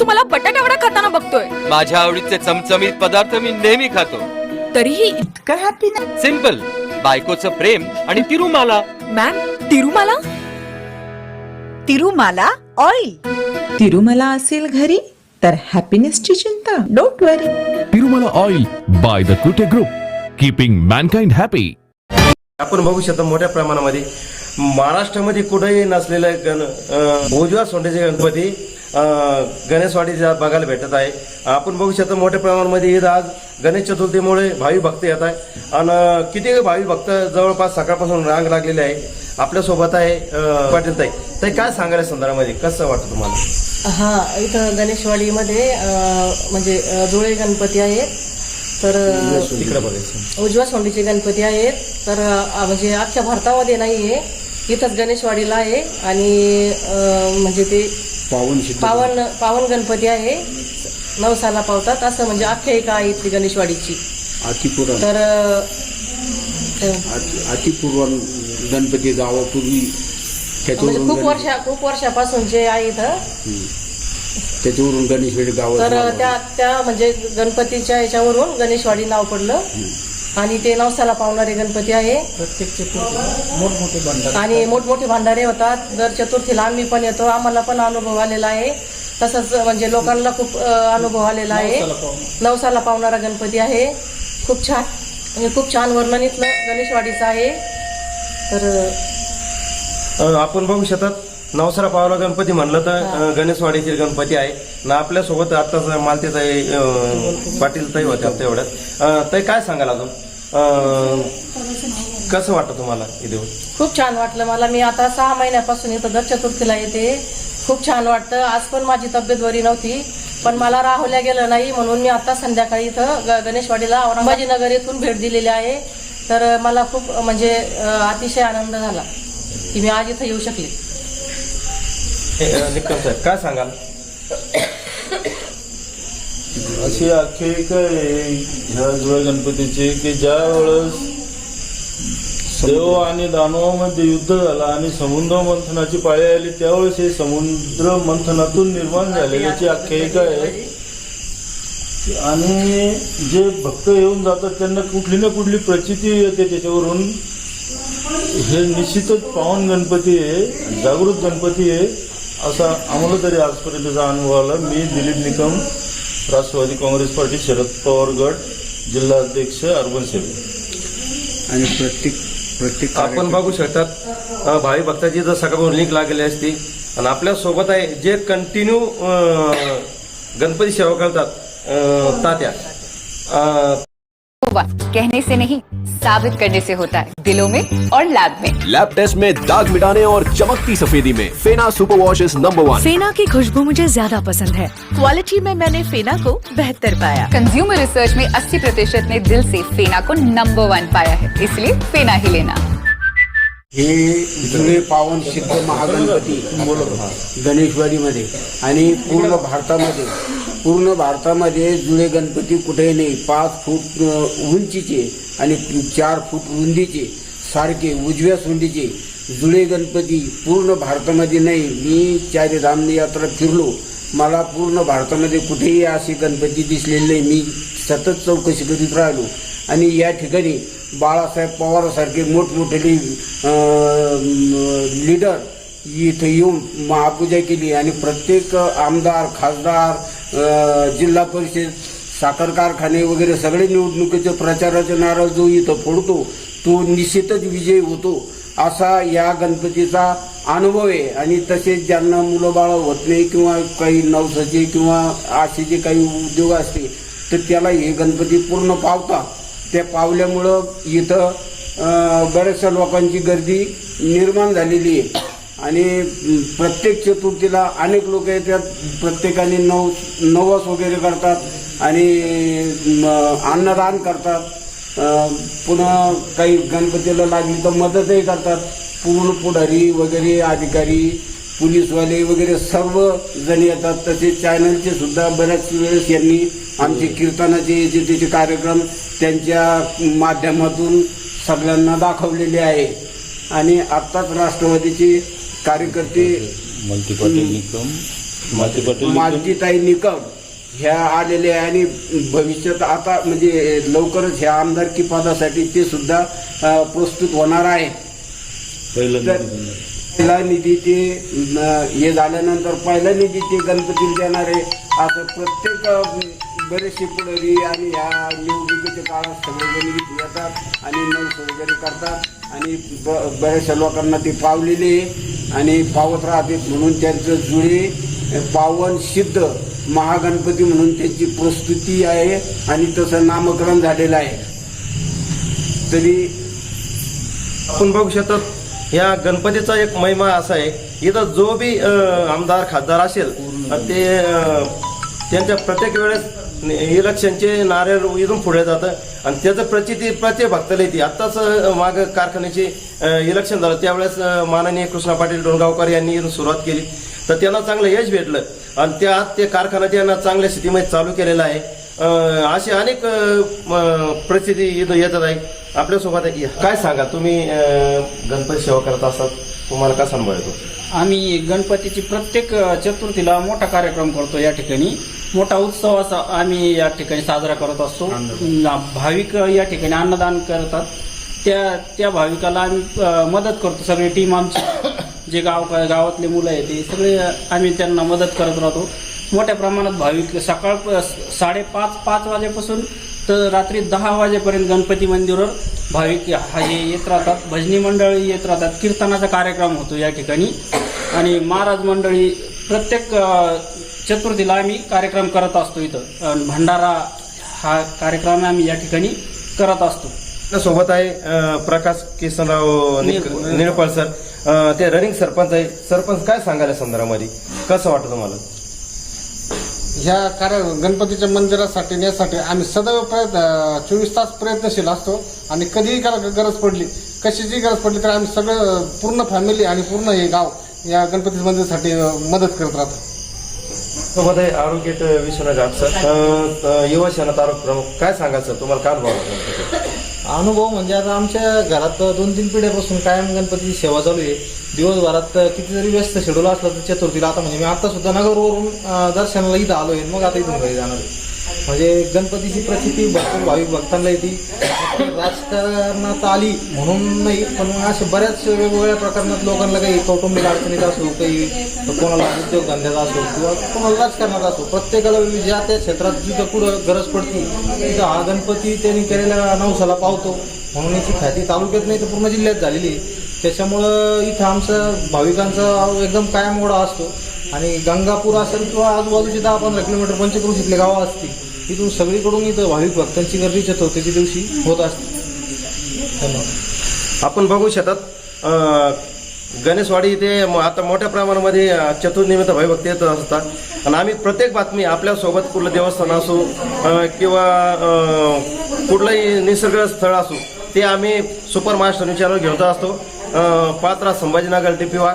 तुम्हाला बटाटा वडा खाताना बघतोय. माझ्या आवडीचे चमचमीत पदार्थ मी नेहमी खातो. तरीही इतकं हॅपी सिंपल बायकोचं प्रेम आणि तिरुमाला. मॅम तिरुमाला? तिरुमाला ऑइल तिरुमला असेल घरी तर हॅपीनेसची चिंता don't worry Tirumala Oil by the Kute Group, keeping mankind happy. आपण बघू शकतो मोठ्या प्रमाणामध्ये महाराष्ट्रामध्ये कुठेही नसलेले गण अं, उजव्या सोंडेचे गणपती अं, गणेशवाडीचे बघायला भेटत आहे. आपण बघू शकतो मोठ्या प्रमाणामध्ये ईद आज गणेश चतुर्थीमुळे भावी भक्त येत आहे. आणि किती भावी भक्त जवळपास सकाळपासून रांग लागलेली आहे. आपल्यासोबत आहे पाटील ताई ताई काय सांगायला संदर्भामध्ये? कसं वाटतं तुम्हाला? हा इथं गणेशवाडीमध्ये म्हणजे जुळे गणपती आहेत तर अं, तिकडे बघायचं उजव्या सोंडीचे गणपती आहेत तर म्हणजे अख्ख्या भारतामध्ये नाही आहे इथंच गणेशवाडीला आहे. आणि म्हणजे ते पावन पावन गणपती आहे. नवसाला पावतात. असं म्हणजे आख्यायिका आहे इथली गणेशवाडीची. अतिपुराण तर अतिपूर्व गणपती गावापूर्वी म्हणजे त्याच्यावरून खूप गणेश- वर्षा खूप वर्षापासून जे आहे इथं. त्याच्यावरून गणेशवेडी गाव तर त्या त्या म्हणजे गणपतीच्या याच्यावरून गणेशवाडी नाव पडलं. आणि ते नवसाला पावणारे गणपती आहे. आणि मोठमोठे भांडारे होतात. दर चतुर्थीला आम्ही पण येतो. आम्हाला पण अनुभव आलेला आहे. तसंच म्हणजे लोकांना खूप अनुभव आलेला आहे. नवसाला पावणारा गणपती आहे. खूप छान म्हणजे खूप छान वर्णन इथलं गणेशवाडीचं आहे. तर अं, आपण बघू शकतात नवसारा पावला गणपती म्हणलं तर गणेशवाडीचे गणपती आहे. ना आपल्यासोबत आताच मालतीच आहे पाटील ताई होत्या तेवढ्यात. ताई काय सांगाल अजून? कसं वाटतं तुम्हाला इथे? खूप छान वाटलं मला. मी आता सहा महिन्यापासून इथं दर चतुर्थीला येते. खूप छान वाटतं. आज पण माझी तब्येत बरी नव्हती पण मला राहुल्या गेलं नाही म्हणून मी आता संध्याकाळी इथं गणेशवाडीला औरंगाबादनगर येथून भेट दिलेली आहे. तर मला खूप म्हणजे अतिशय आनंद झाला की मी आज इथं येऊ शकले. हे, निकम साहेब काय सांगाल? अशी आख्यायिका आहे ह्या जुळ्या गणपतीची की ज्या वेळेस देव आणि दानवामध्ये युद्ध झाला आणि समुद्र मंथनाची पाळी आली त्यावेळेस हे समुद्र मंथनातून निर्माण झालेल्याची आख्यायिका आहे आणि जे भक्त येऊन जातात त्यांना कुठली ना कुठली प्रचिती येते त्याच्यावरून. हे निश्चितच पावन गणपती आहे जागृत गणपती आहे. असा आम्हाला तरी आजपर्यंतचा अनुभव आला. मी दिलीप निकम राष्ट्रवादी काँग्रेस पार्टी शरद पवार गट जिल्हा अध्यक्ष अर्बन सेवक आणि प्रत्येक प्रत्येक आपण बघू शकतात भावी भक्ताची जर सकाळपासून लिंक लागलेली असती आणि आपल्यासोबत आहे जे कंटिन्यू गणपती सेवा करतात तात्या. हुआ। कहने से नहीं साबित करने से होता है। दिलों में और लैब में। लैब टेस्ट में दाग मिटाने और चमकती सफेदी में। Fena super wash is number one Fena की खुशबू मुझे ज़्यादा पसंद है। क्वालिटी में मैंने फेना को बेहतर पाया। कंज्यूमर रिसर्च में 80 प्रतिशत ने दिल से फेना को नंबर वन पाया है। इसलिए फेना ही लेना। हे जुने पावन सिद्ध महागणपती गणेशवाडीमध्ये आणि पूर्ण भारतामध्ये पूर्ण भारतामध्ये जुळे गणपती कुठेही नाही. पाच फूट उंचीचे आणि चार फूट रुंदीचे सारखे उजव्या सोंडीचे जुळे गणपती पूर्ण भारतामध्ये नाही. मी चारी यात्रा फिरलो. मला पूर्ण भारतामध्ये कुठेही असे गणपती दिसलेले नाही. मी सतत चौकशी करीत राहिलो. आणि या ठिकाणी बाळासाहेब पवारसारखे मोठमोठे लीडर इथं येऊन महापूजा केली. आणि प्रत्येक आमदार खासदार जिल्हा परिषद साखर कारखाने वगैरे सगळे निवडणुकीचे प्रचाराचे नारळ जो इथं फोडतो तो निश्चितच विजयी होतो. असा या गणपतीचा अनुभव आहे. आणि तसेच ज्यांना मुलं बाळ होत नाही किंवा काही नवसाचे किंवा असे जे काही उद्योग असते तर त्याला हे गणपती पूर्ण पावतात त्या पावल्यामुळं इथं बऱ्याचशा लोकांची गर्दी निर्माण झालेली आहे. आणि प्रत्येक चतुर्थीला अनेक लोक येतात. प्रत्येकाने नव नवस वगैरे करतात आणि अन्नदान करतात. पुन्हा काही गणपतीला लागली तर मदतही करतात. पूर्ण पुढारी वगैरे अधिकारी पोलीसवाले वगैरे सर्व जण येतात. तसेच चॅनलचे सुद्धा बऱ्याच वेळेस यांनी आमचे कीर्तनाचे याचे त्याचे कार्यक्रम त्यांच्या माध्यमातून सगळ्यांना दाखवलेले आहे. आणि आत्ताच राष्ट्रवादीचे कार्यकर्ते मालतीताई निकम ह्या आलेले आहे आणि भविष्यात आता म्हणजे लवकरच ह्या आमदारकी पदासाठी ते सुद्धा प्रस्तुत होणार आहे. पहिला निधी ते हे झाल्यानंतर पहिला निधी ते गणपतीला देणार आहे. असं प्रत्येक बरेचसे पुढारी आणि ह्या निवडणुकीच्या काळात सगळेजण येतात आणि नवस वगैरे करतात. आणि ब- बऱ्याचशा लोकांना ते पावलेले आणि पावत राहतात म्हणून त्यांचं जुळे पावन सिद्ध महागणपती म्हणून त्याची प्रस्तुती आहे आणि तसं नामकरण झालेलं आहे. तरी आपण बघू शकतात या गणपतीचा एक महिमा असा आहे इथं जो बी आमदार खासदार असेल ते त्यांच्या प्रत्येक वेळेस इलेक्शनचे नारे इथून पुढे जातं आणि त्याचं प्रचिती प्रत्येक भक्ताला येते. आत्ताच माग कारखान्याचे इलेक्शन झालं. त्यावेळेस माननीय कृष्णा पाटील डोणगावकर यांनी इथून सुरुवात केली. तर त्यांना चांगलं यश भेटलं. आणि त्या ते कारखाना त्यांना चांगल्या स्थितीमध्ये चालू केलेला आहे. असे अनेक प्रसिद्धी इथं येतात आहे. आपल्यासोबत आहे. काय सांगा तुम्ही गणपती सेवा करत असतात तुम्हाला का सांभाळतो आम्ही गणपतीची प्रत्येक चतुर्थीला मोठा कार्यक्रम करतो या ठिकाणी. मोठा उत्सव असा आम्ही या ठिकाणी साजरा करत असतो. भाविक या ठिकाणी अन्नदान करतात. त्या त्या भाविकाला आम्ही मदत करतो. सगळी टीम आमची जे गाव गावातले मुलं आहेत ते सगळे आम्ही त्यांना मदत करत राहतो. मोठ्या प्रमाणात भाविक सकाळ साडेपाच पाच वाजेपासून तर रात्री दहा वाजेपर्यंत गणपती मंदिरावर भाविक हा येत राहतात. भजनी मंडळी येत राहतात. कीर्तनाचा कार्यक्रम होतो या ठिकाणी. आणि महाराज मंडळी प्रत्येक चतुर्थीला आम्ही कार्यक्रम करत असतो इथं. भंडारा हा कार्यक्रम आम्ही या ठिकाणी करत असतो. आपल्यासोबत आहे अ, प्रकाश किसनराव. निरपळ सर. अ, ते रनिंग सरपंच आहे. सरपंच काय सांगायला संदर्भामध्ये? कसं वाटतं तुम्हाला? ह्या कार्य गणपतीच्या मंदिरासाठी नेण्यासाठी आम्ही सदैव प्रयत्न चोवीस तास प्रयत्नशील असतो आणि कधीही गर- गरज पडली कशाची गरज पडली तर आम्ही सगळं पूर्ण फॅमिली आणि पूर्ण हे गाव या गणपती मंदिरासाठी मदत करत राहतो. सोबत आहे आरोग्य विश्वनाथ घाट सर. अ, अ, युवा सेना तालुका प्रमुख काय सांगा सर? तुम्हाला काय अनुभव आला? अनुभव म्हणजे आता आमच्या घरात दोन तीन पिढ्यापासून कायम गणपतीची सेवा चालू आहे. दिवसभरात किती जरी व्यस्त शेड्यूल असलं तर चतुर्थीला आता म्हणजे मी आता सुद्धा नगरवरून अं, दर्शनाला इथं आलो आहे मग आता इथून घरी जाणार आहे. म्हणजे गणपतीची प्रचिती भरपूर भाविक भक्तांना येते. राजकारणात आली म्हणून नाही पण असे बऱ्याच वेगवेगळ्या प्रकरणात लोकांना काही कौटुंबिक अडचणीत असो काही कोणाला उद्योगधंद्याचा असो किंवा कोणाला राजकारणात असो प्रत्येकाला ज्या त्या क्षेत्रात जिथं कुठं गरज पडते तिथं हा गणपती त्यांनी केलेल्या नवसाला पावतो. म्हणून याची ख्याती तालुक्यात नाही तर पूर्ण जिल्ह्यात झालेली आहे. त्याच्यामुळं इथं आमचा भाविकांचा एकदम कायम ओढा असतो. आणि गंगापूर असेल किंवा आजूबाजूचे दहा पंधरा किलोमीटर पंचक्रोशीतले गावं असतील इथून सगळीकडून इथं भाविक भक्तांची गर्दी चतुर्थीच्या दिवशी होत असते. धन्यवाद. आपण बघू शकतात गणेशवाडी इथे म- आता मोठ्या प्रमाणामध्ये चतुर्निमित्त भयभक्ती येत असतात. आणि आम्ही प्रत्येक बातमी आपल्यासोबत कुठलं देवस्थान असो किंवा कुठलंही निसर्ग स्थळ असो ते आम्ही सुपर महाराष्ट्र न्यूज चॅनल घेऊन असतो. अ, पात्रा संभाजीनगर टिपीवा